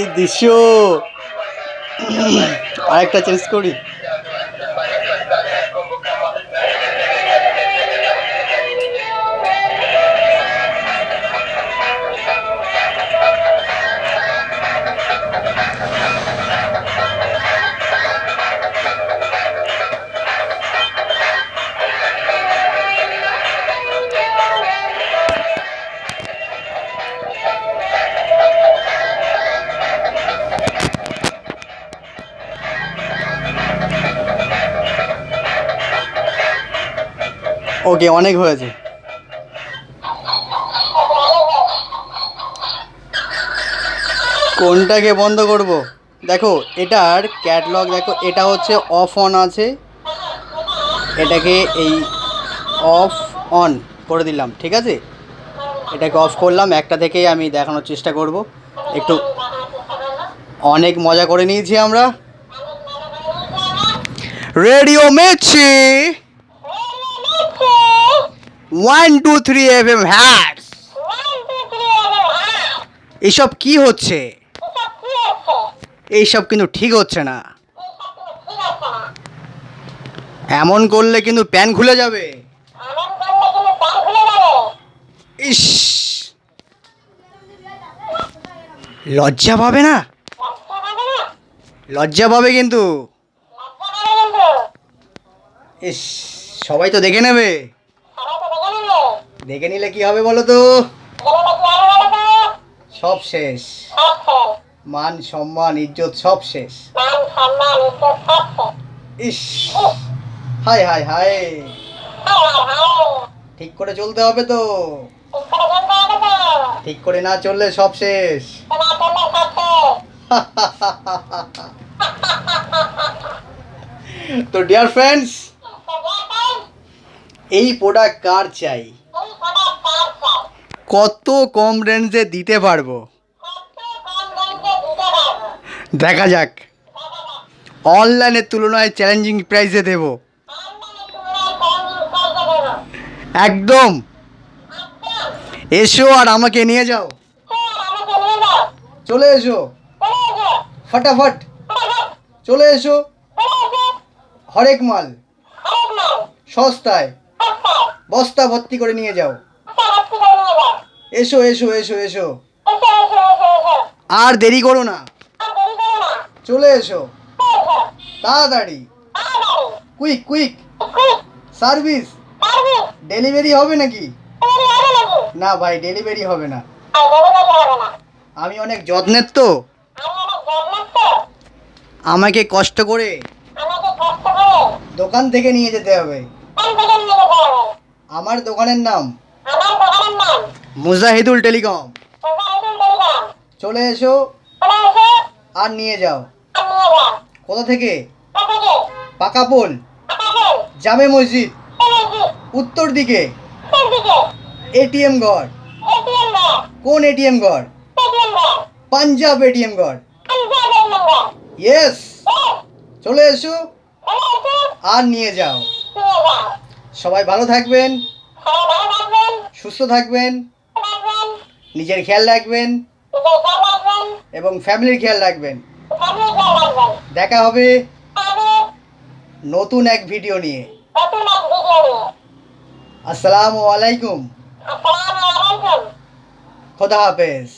কি দৃশ্য আরেকটা চেঞ্জ করি। ওকে, অনেক হয়েছে। কোনটাকে বন্ধ করব? দেখো, এটার ক্যাটলগ দেখো, এটা হচ্ছে অফ অন আছে। এটাকে এই অফ অন করে দিলাম, ঠিক আছে? এটাকে অফ করলাম, একটা থেকেই আমি দেখানোর চেষ্টা করব। একটু অনেক মজা করে নিয়েছি আমরা। Radio Mirchi one two three F M hats এইসব কি হচ্ছে? এইসব কিন্তু ঠিক হচ্ছে না। এমন করলে কিন্তু প্যান খুলে যাবে। ইস। লজ্জা পাবে না? লজ্জা পাবে কিন্তু। ইস, সবাই তো দেখে নেবে। দেখে নিলে কি হবে বলো তো? সব শেষ। মান, সম্মান, ইজ্জত সব শেষ। ইস। হাই হাই হাই ঠিক করে চলতে হবে তো। ঠিক করে না চললে সব শেষ। তো ডিয়ার ফ্রেন্ডস এই প্রোডাক্ট কার চাই? কত কম রেঞ্জে দিতে পারব? দেখা যাক। অনলাইনের তুলনায় চ্যালেঞ্জিং প্রাইসে দেব। একদম। এসো আর আমাকে নিয়ে যাও। চলে এসো। ফটাফট। চলে এসো। হরেক মাল। সস্তায়। বস্তা ভর্তি করে নিয়ে যাও। এসো এসো এসো এসো। আর দেরি করো না। চলে এসো। তাড়াতাড়ি। কুইক কুইক সার্ভিস ডেলিভারি হবে নাকি? না ভাই ডেলিভারি হবে না। আমি অনেক যত্নের তো। আমাকে কষ্ট করে দোকান থেকে নিয়ে যেতে হবে। আমার দোকানের নাম। মুজাহিদুল টেলিকম। চলে এসো আর নিয়ে যাও। কোথা থেকে? পাকাপোল জামে মসজিদ। উত্তর দিকে। এটিএম ঘর। কোন এটিএম ঘর? পাঞ্জাব এটিএম ঘর। ইয়েস চলে এসো আর নিয়ে যাও। সবাই ভালো থাকবেন। সুস্থ থাকবেন নিজের খেয়াল রাখবেন এবং ফ্যামিলির খেয়াল রাখবেন। দেখা হবে নতুন এক ভিডিও নিয়ে। আসসালামু আলাইকুম। খোদা হাফেজ।